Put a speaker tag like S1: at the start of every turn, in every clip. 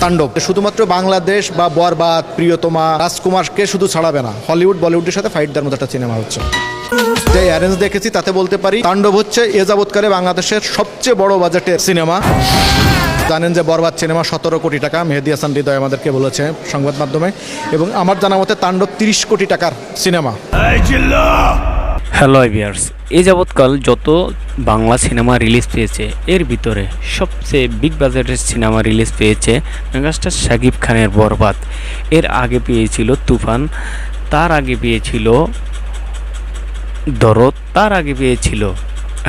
S1: তাণ্ডব। শুধুমাত্র বাংলাদেশ বা বরবাদ, প্রিয়তমা, রাজকুমারকে শুধু ছাড়াবে না। হলিউড, বলিউডের সাথে ফাইট দেওয়ার মতো একটা সিনেমা হচ্ছে। যে অ্যারেঞ্জ দেখেছি, তাতে বলতে পারি, তাণ্ডব হচ্ছে এ যাবৎকালে বাংলাদেশের সবচেয়ে বড় বাজেটের সিনেমা জানেন যে বরবাদ সিনেমা সতেরো কোটি টাকা, মেহেদি হাসান হৃদয় আমাদেরকে বলেছে সংবাদ মাধ্যমে। এবং আমার জানা মতে তাণ্ডব তিরিশ কোটি টাকার সিনেমা!
S2: হ্যালো ভিউয়ার্স এই যাবৎকাল যত বাংলা সিনেমা রিলিজ পেয়েছে, এর ভিতরে সবচেয়ে বিগ বাজেটের সিনেমা রিলিজ পেয়েছে মেগাস্টার শাকিব খানের বরবাদ। এর আগে পেয়েছিল তুফান, তার আগে পেয়েছিল দরদ, তার আগে পেয়েছিল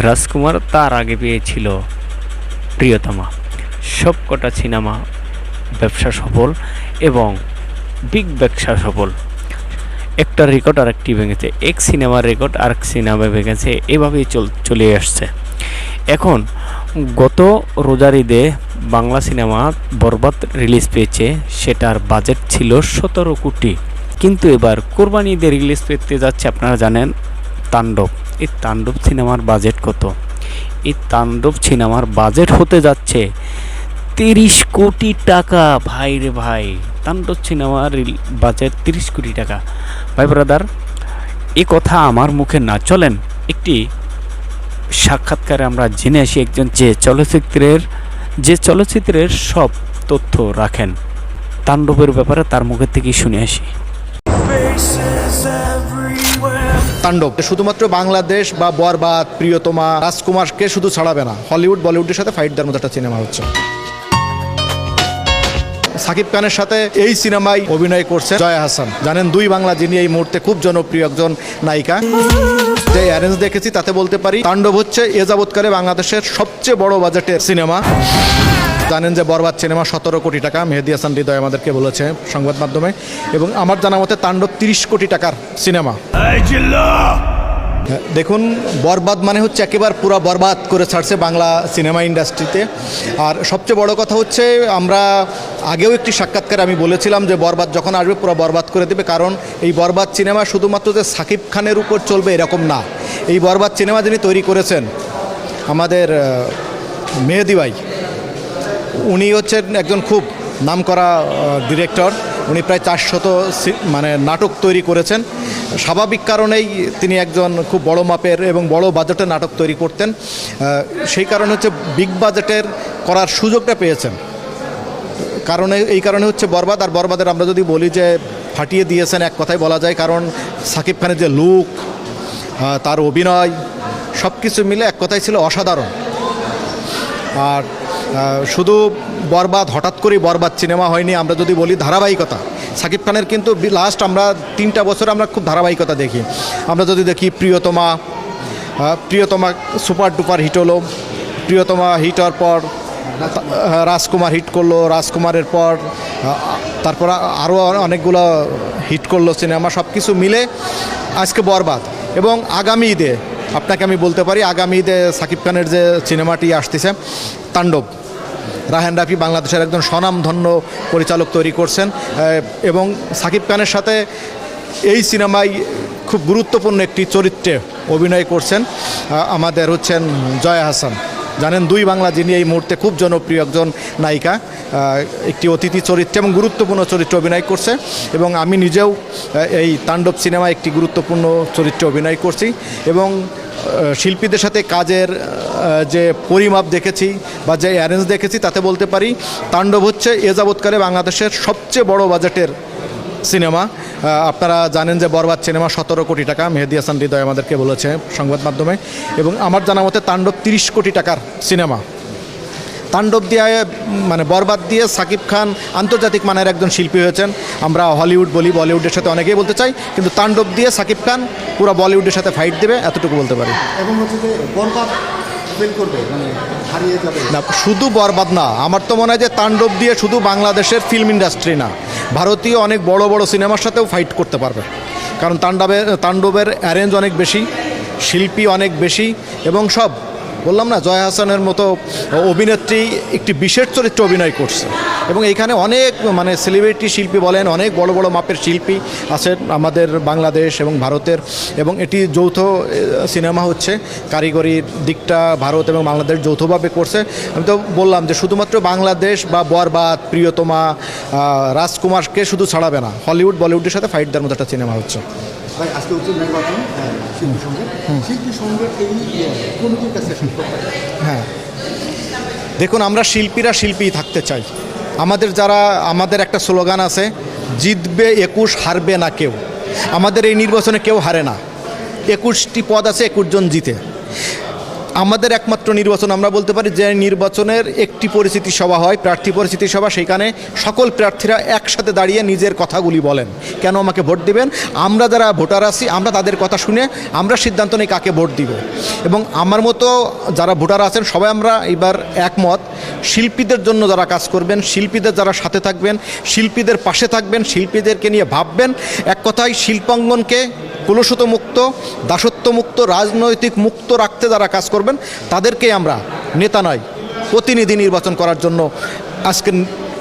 S2: রাজকুমার, তার আগে পেয়েছিল প্রিয়তমা। সব কটা সিনেমা ব্যবসা সফল এবং বিগ ব্যবসা সফল। একটা রেকর্ড আর একটি ভেঙেছে। এক সিনেমার রেকর্ড আর এক সিনেমা ভেঙেছে। এভাবেই চল, চলে আসছে। এখন, গত রোজার ঈদে বাংলা সিনেমা বরবাদ রিলিজ পেয়েছে। সেটার বাজেট ছিল সতেরো কোটি। কিন্তু এবার কোরবানি ঈদে রিলিজ পেতে যাচ্ছে, আপনারা জানেন, তাণ্ডব। এই তাণ্ডব সিনেমার বাজেট কত? এই তাণ্ডব সিনেমার বাজেট হতে যাচ্ছে তিরিশ কোটি টাকা। ভাই রে ভাই, তাণ্ডব সিনেমার বাজেট তিরিশ কোটি টাকা। ভাই ব্রাদার এ কথা আমার মুখে না চলেন। একটি সাক্ষাৎকারে আমরা জেনে আসি একজন যে চলচ্চিত্রের যে চলচ্চিত্রের সব তথ্য রাখেন। তাণ্ডবের ব্যাপারে তার মুখের থেকেই শুনে আসি.
S1: তাণ্ডব শুধুমাত্র বাংলাদেশ বা বরবাদ, প্রিয়তমা, রাজকুমারকে শুধু ছাড়াবে না, হলিউড, বলিউডের সাথে ফাইট দেওয়ার মতো একটা সিনেমা হচ্ছে। সাকিব খানের সাথে এই সিনেমায় অভিনয় করছে জয়া হাসান। জানেন দুই বাংলা যিনি এই মুহূর্তে খুব জনপ্রিয় একজন নায়িকা। যে অ্যারেঞ্জ দেখেছি তাতে বলতে পারি, তাণ্ডব হচ্ছে এ যাবৎকালে বাংলাদেশের সবচেয়ে বড় বাজেটের সিনেমা। জানেন যে বরবাদ সিনেমা সতেরো কোটি টাকা, মেহেদি হাসান হৃদয় আমাদেরকে বলেছে সংবাদ মাধ্যমে। এবং আমার জানা মতে তাণ্ডব তিরিশ কোটি টাকার সিনেমা। দেখুন, বরবাদ মানে হচ্ছে একেবারে পুরো বরবাদ করে ছাড়ছে বাংলা সিনেমা ইন্ডাস্ট্রিতে। আর সবচেয়ে বড় কথা হচ্ছে, আমরা আগেও একটি সাক্ষাৎকারে আমি বলেছিলাম যে বরবাদ যখন আসবে, পুরো বরবাদ করে দেবে। কারণ এই বরবাদ সিনেমা শুধুমাত্র যে সাকিব খানের উপর চলবে এরকম না। এই বরবাদ সিনেমা যিনি তৈরি করেছেন, আমাদের মেহেদি ভাই, উনি হচ্ছেন একজন খুব নামকরা ডিরেক্টর উনি প্রায় চারশত মানে নাটক তৈরি করেছেন। স্বাভাবিক কারণেই তিনি একজন খুব বড় মাপের এবং বড় বাজেটের নাটক তৈরি করতেন। সেই কারণে হচ্ছে বিগ বাজেটের করার সুযোগটা পেয়েছেন। কারণে, এই কারণে হচ্ছে বরবাদ। আর বরবাদের আমরা যদি বলি যে ফাটিয়ে দিয়েছেন, এক কথায় বলা যায়, কারণ সাকিব খানের যে লুক তার অভিনয় সব কিছু মিলে এক কথায় ছিল অসাধারণ। আর শুধু বরবাদ, হঠাৎ করেই বরবাদ সিনেমা হয়নি, আমরা যদি বলি ধারাবাহিকতা। সাকিব খানের কিন্তু লাস্ট আমরা তিনটা বছর আমরা খুব ধারাবাহিকতা দেখি। আমরা যদি দেখি প্রিয়তমা প্রিয়তমা সুপার ডুপার হিট হলো, প্রিয়তমা হিট হওয়ার পর রাজকুমার হিট করল, রাজকুমারের পর তারপর আরও অনেকগুলো হিট করল সিনেমা সব কিছু মিলে আজকে বরবাদ। এবং আগামী ঈদে, আপনাকে আমি বলতে পারি, আগামী ঈদে সাকিব খানের যে সিনেমাটি আসতেছে, তাণ্ডব। রাহেন রাফি বাংলাদেশের একজন স্বনামধন্য পরিচালক তৈরি করছেন এবং সাকিব খানের সাথে এই সিনেমায় খুব গুরুত্বপূর্ণ একটি চরিত্রে অভিনয় করছেন আমাদের হচ্ছেন জয়া হাসান। জানেন, দুই বাংলা যিনি এই মুহূর্তে খুব জনপ্রিয় একজন নায়িকা একটি অতিথি চরিত্রে এবং গুরুত্বপূর্ণ চরিত্রে অভিনয় করছে, এবং আমি নিজেও এই তাণ্ডব সিনেমায় একটি গুরুত্বপূর্ণ চরিত্রে অভিনয় করছি, এবং শিল্পীদের সাথে কাজের যে পরিমাপ দেখেছি বা যে অ্যারেঞ্জ দেখেছি, তাতে বলতে পারি তাণ্ডব হচ্ছে এ যাবৎকালে বাংলাদেশের সবচেয়ে বড় বাজেটের সিনেমা। আপনারা জানেন যে বরবাদ সিনেমা সতেরো কোটি টাকা, মেহেদি হাসান হৃদয় আমাদেরকে বলেছে সংবাদ মাধ্যমে। এবং আমার জানা মতে তাণ্ডব তিরিশ কোটি টাকার সিনেমা। তাণ্ডব দিয়ে মানে বরবাদ দিয়ে সাকিব খান আন্তর্জাতিক মানের একজন শিল্পী হয়েছেন। আমরা হলিউড বলি বলিউডের সাথে অনেকেই বলতে চাই কিন্তু তাণ্ডব দিয়ে সাকিব খান পুরো বলিউডের সাথে ফাইট দেবে এতটুকু বলতে পারি।
S3: এবং হচ্ছে যে বরবাদ করবে মানে হারিয়ে যাবে।
S1: না শুধু বরবাদ না আমার তো মনে হয় যে তাণ্ডব দিয়ে শুধু বাংলাদেশের ফিল্ম ইন্ডাস্ট্রি না ভারতীয় অনেক বড় বড় সিনেমার সাথেও ফাইট করতে পারবে। কারণ তাণ্ডবের তাণ্ডবের অ্যারেঞ্জ অনেক বেশি শিল্পী অনেক বেশি এবং সব বললাম না, জয়া হাসানের মতো অভিনেত্রী একটি বিশেষ চরিত্রে অভিনয় করছে। এবং এখানে অনেক মানে সেলিব্রিটি শিল্পী বলেন, অনেক বড় বড় মাপের শিল্পী আছেন আমাদের বাংলাদেশ এবং ভারতের। এবং এটি যৌথ সিনেমা হচ্ছে, কারিগরির দিকটা ভারত এবং বাংলাদেশ যৌথভাবে করছে। আমি তো বললাম যে শুধুমাত্র বাংলাদেশ বা বরবাদ, প্রিয়তমা রাজকুমারকে শুধু ছাড়াবে না, হলিউড, বলিউডের সাথে ফাইট দেওয়ার মতো একটা সিনেমা হচ্ছে।
S3: ভাই আজকে হচ্ছে নির্বাচন হ্যাঁ, শিল্পী শিল্পী এই ইয়ে, কমিটির কাছে
S1: হ্যাঁ। দেখুন আমরা শিল্পীরা শিল্পী থাকতে চাই। আমাদের যারা আমাদের একটা স্লোগান আছে জিতবে একুশ হারবে না কেউ। আমাদের এই নির্বাচনে কেউ হারে না। একুশটি পদ আছে একুশ জন জিতে। আমাদের একমাত্র নির্বাচন, আমরা বলতে পারি যে নির্বাচনের একটি পরিস্থিতি সভা হয়, প্রার্থী পরিস্থিতি সভা সেখানে সকল প্রার্থীরা একসাথে দাঁড়িয়ে নিজের কথাগুলি বলেন। কেন আমাকে ভোট দিবেন? আমরা যারা ভোটার আছি, আমরা তাদের কথা শুনে আমরা সিদ্ধান্ত নিই কাকে ভোট দিব। এবং আমার মতো যারা ভোটার আছেন, সবাই আমরা এবার একমত। শিল্পীদের জন্য যারা কাজ করবেন, শিল্পীদের যারা সাথে থাকবেন, শিল্পীদের পাশে থাকবেন, শিল্পীদেরকে নিয়ে ভাববেন। এক কথায় শিল্পাঙ্গনকে কলুষিত মুক্ত দাসত্ব মুক্ত রাজনৈতিক মুক্ত রাখতে যারা কাজ করবেন তাদেরকেই আমরা নেতা নয়, প্রতিনিধি নির্বাচন করার জন্য আজকে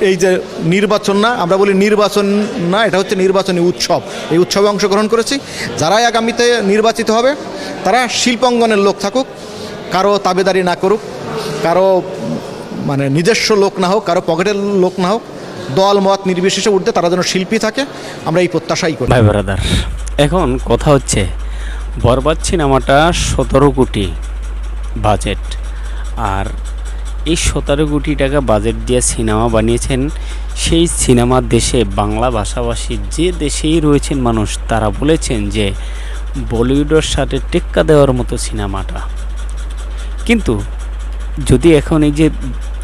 S1: এই যে নির্বাচন না, আমরা বলি নির্বাচন না, এটা হচ্ছে নির্বাচনী উৎসব। এই উৎসবে অংশগ্রহণ করেছি। যারাই আগামীতে নির্বাচিত হবে, তারা শিল্পাঙ্গনের লোক থাকুক, কারও তাবেদারি না করুক, কারও মানে নিজস্ব লোক না হোক, কারও পকেটের লোক না হোক, দল মত নির্বিশেষে উঠতে তারা যেন শিল্পী থাকে, আমরা এই প্রত্যাশাই করি।
S2: ভাই ব্রাদার এখন কথা হচ্ছে, বরবাদ সিনেমাটা সতেরো কোটি। বাজেট। আর এই সতেরো কোটি টাকা বাজেট দিয়ে সিনেমা বানিয়েছেন সেই সিনেমা দেশে বাংলা ভাষাভাষী যে দেশেই রয়েছেন মানুষ, তারা বলেছেন যে বলিউডের সাথে টেক্কা দেওয়ার মতো সিনেমাটা। কিন্তু যদি এখন এই যে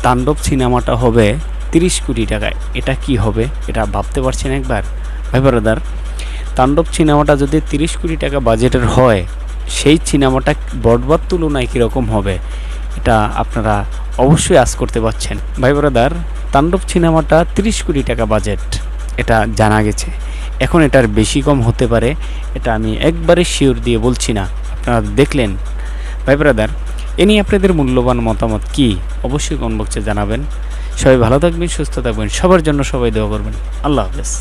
S2: তাণ্ডব সিনেমাটা হবে তিরিশ কোটি টাকায়, এটা কি হবে? এটা ভাবতে পারছেন একবার? ভাই ব্রাদার, তাণ্ডব সিনেমাটা যদি তিরিশ কোটি টাকা বাজেটের হয় সেই সিনেমাটা বরবাদ তুলনায় কীরকম হবে, এটা আপনারা অবশ্যই আজ করতে পারছেন। ভাই ব্রাদার, তাণ্ডব সিনেমাটা তিরিশ কোটি টাকা বাজেট, এটা জানা গেছে। এখন এটার বেশি কম হতে পারে, এটা আমি একবারে শিওর দিয়ে বলছি না, আপনারা দেখলেন। ভাই ব্রাদার, এ নিয়ে আপনাদের মূল্যবান মতামত কি, অবশ্যই কমেন্ট বক্সে জানাবেন। সবাই ভালো থাকবেন, সুস্থ থাকবেন, সবার জন্য সবাই দোয়া করবেন। আল্লাহ হাফেজ।